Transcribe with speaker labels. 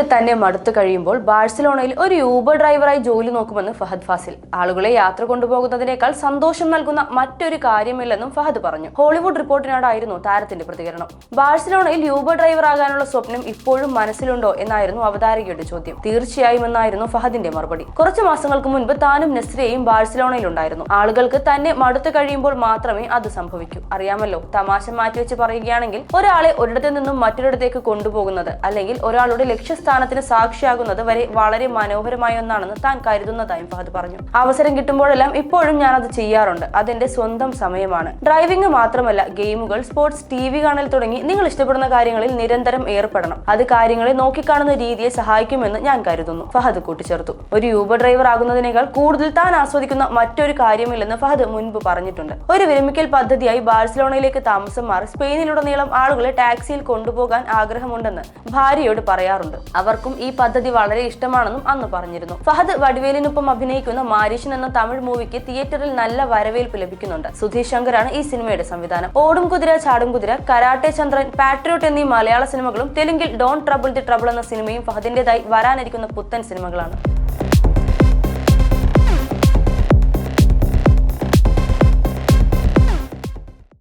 Speaker 1: തന്നെ മടുത്തു കഴിയുമ്പോൾ ബാഴ്സലോണയിൽ ഒരു യൂബർ ഡ്രൈവറായി ജോലി നോക്കുമെന്ന് ഫഹദ് ഫാസിൽ. ആളുകളെ യാത്ര കൊണ്ടുപോകുന്നതിനേക്കാൾ സന്തോഷം നൽകുന്ന മറ്റൊരു കാര്യമില്ലെന്നും ഫഹദ് പറഞ്ഞു. ഹോളിവുഡ് റിപ്പോർട്ടിനോടായിരുന്നു താരത്തിന്റെ പ്രതികരണം. ബാഴ്സലോണയിൽ യൂബർ ഡ്രൈവർ ആകാനുള്ള സ്വപ്നം ഇപ്പോഴും മനസ്സിലുണ്ടോ എന്നായിരുന്നു അവതാരകയുടെ ചോദ്യം. തീർച്ചയായും എന്നായിരുന്നു ഫഹദിന്റെ മറുപടി. കുറച്ചു മാസങ്ങൾക്ക് മുൻപ് താനും നസ്രിയയും ബാഴ്സലോണയിലുണ്ടായിരുന്നു ആളുകൾക്ക് തന്നെ മടുത്തു കഴിയുമ്പോൾ മാത്രമേ അത് സംഭവിക്കൂ. അറിയാമല്ലോ തമാശ മാറ്റിവെച്ച് പറയുകയാണെങ്കിൽ ഒരാളെ ഒരിടത്തു നിന്നും മറ്റൊരിടത്തേക്ക് കൊണ്ടുപോകുന്നത് അല്ലെങ്കിൽ ഒരാളുടെ ലക്ഷ്യസ്ഥാനത്തിന് സാക്ഷിയാകുന്നത് വരെ വളരെ മനോഹരമായ ഒന്നാണെന്ന് താൻ കരുതുന്നതായും ഫഹദ് പറഞ്ഞു. അവസരം കിട്ടുമ്പോഴെല്ലാം ഇപ്പോഴും ഞാൻ അത് ചെയ്യാറുണ്ട്. അതെന്റെ സ്വന്തം സമയമാണ്. ഡ്രൈവിംഗ് മാത്രമല്ല ഗെയിമുകൾ സ്പോർട്സ് ടി വി കാണൽ തുടങ്ങി നിങ്ങൾ ഇഷ്ടപ്പെടുന്ന കാര്യങ്ങളിൽ നിരന്തരം ഏർപ്പെടണം. അത് കാര്യങ്ങളെ നോക്കിക്കാണുന്ന രീതിയെ സഹായിക്കുമെന്ന് ഞാൻ കരുതുന്നു. ഫഹദ് കൂട്ടിച്ചേർത്തു. ഒരു യൂബർ ഡ്രൈവർ ആകുന്നതിനേക്കാൾ കൂടുതൽ താൻ ആസ്വദിക്കുന്ന മറ്റൊരു കാര്യമില്ലെന്ന് ഫഹദ് മുൻപ് പറഞ്ഞിട്ടുണ്ട്. ഒരു വിരമിക്കൽ പദ്ധതിയായി ബാഴ്സലോണയിലേക്ക് താമസം മാറി സ്പെയിനിലുടനീളം ആളുകളെ ടാക്സിയിൽ കൊണ്ടുപോകാൻ ആഗ്രഹമുണ്ടെന്ന് ഭാര്യയോട് പറയാറുണ്ട്. അവർക്കും ഈ പദ്ധതി വളരെ ഇഷ്ടമാണെന്നും അന്ന് പറഞ്ഞിരുന്നു. ഫഹദ് വടിവേലിനൊപ്പം അഭിനയിക്കുന്ന മാരീഷൻ എന്ന തമിഴ് മൂവിക്ക് തിയേറ്ററിൽ നല്ല വരവേൽപ്പ് ലഭിക്കുന്നുണ്ട്. സുധീഷ് ശങ്കറാണ് ഈ സിനിമയുടെ സംവിധാനം. ഓടും കുതിര ചാടും കുതിര കരാട്ടെ ചന്ദ്രൻ പാട്രിയോട്ട് എന്നീ മലയാള സിനിമകളും തെലുങ്കിൽ ഡോൺ ട്രബിൾ ദി ട്രബിൾ എന്ന സിനിമയും ഫഹദിന്റേതായി വരാനിരിക്കുന്ന പുത്തൻ സിനിമകളാണ്.